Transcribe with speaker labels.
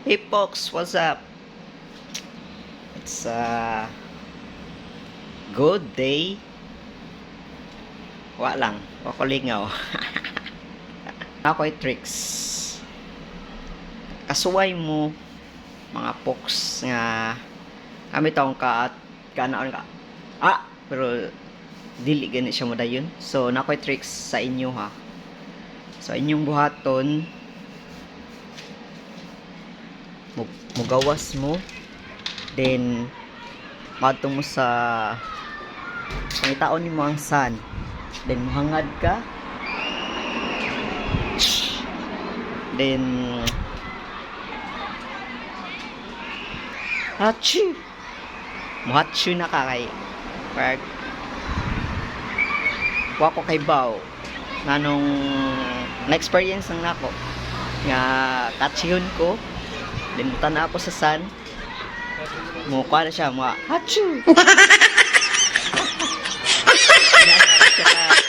Speaker 1: Hey folks, what's up? It's a good day. Wa lang, wa ko lingaw. Ako'y tricks. Kasuway mo mga folks nga kami taong ka at kanaon ka. Ah, pero dili gani siya mo dayon. So nakoy tricks sa inyo ha. So inyong buhaton mugawas mo. Then madto mo sa pangitaon mo ang sun. Then muhangad ka. Then hachi muhatsu na ka kay pag wa ko kay baw nganong na-experience ng nako. Nga katsihon ko Limutan na ako sa sun. Mukha na siya, mga hachu!